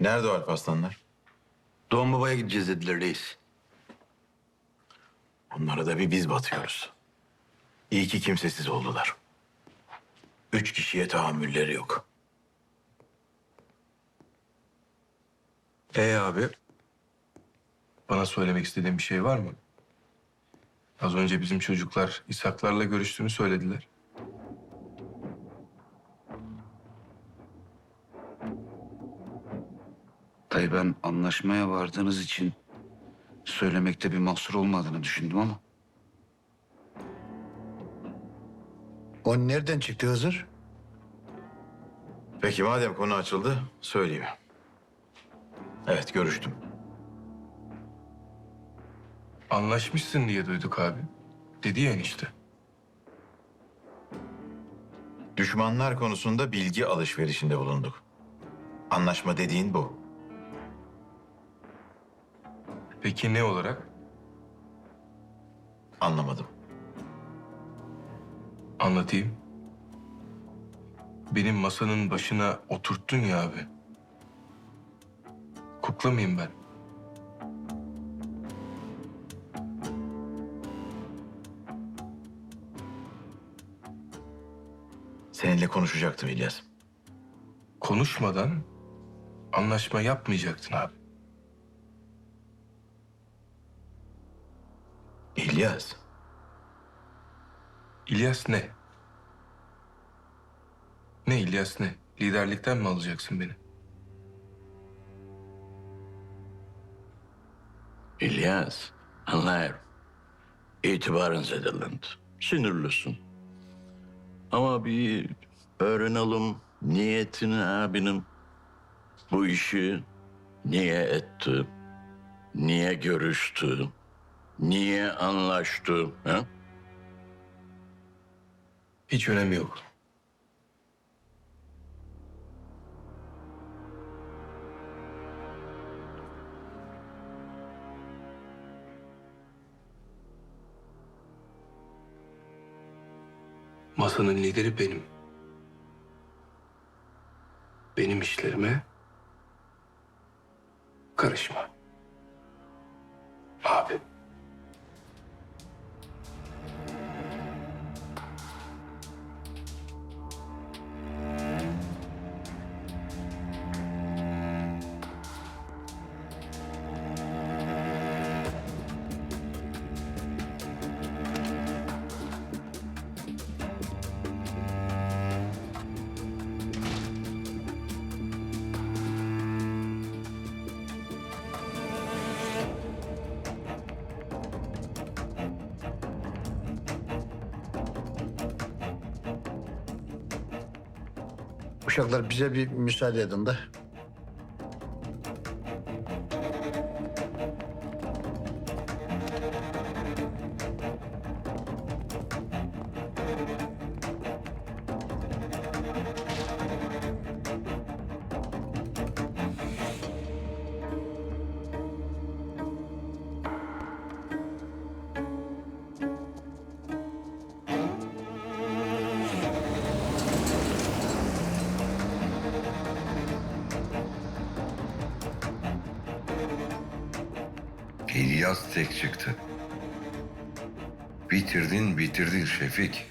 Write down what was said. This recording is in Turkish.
Nerede o Alparslanlar? Doğum babaya gideceğiz dediler reis. Onlara da bir biz batıyoruz. İyi ki kimsesiz oldular. Üç kişiye tahammülleri yok. Ee abi? Bana söylemek istediğin bir şey var mı? Az önce bizim çocuklar İshaklarla görüştüğünü söylediler. Dayı ben anlaşmaya vardığınız için söylemekte bir mahsur olmadığını düşündüm ama. O nereden çıktı Hızır? Peki madem konu açıldı söyleyeyim. Evet görüştüm. Anlaşmışsın diye duyduk abi. Dedi ya enişte. Düşmanlar konusunda bilgi alışverişinde bulunduk. Anlaşma dediğin bu. Peki ne olarak? Anlamadım. Anlatayım. Benim masanın başına oturttun ya abi. Kukla mıyım ben? Seninle konuşacaktım İlyas. Konuşmadan anlaşma yapmayacaktın abi. İlyas. İlyas ne? Ne İlyas ne? Liderlikten mi alacaksın beni? İlyas, anlıyorum. İtibarın zedelendi. Sinirlisin. Ama bir öğrenelim niyetini abinin. Bu işi niye etti? Niye görüştü? Niye anlaştı? Ha? Hiç önemi yok. Masanın lideri benim. Benim işlerime karışma. Abi. Uşaklar bize bir müsaade edin de. İlyas tek çıktı. Bitirdin bitirdin Şefik.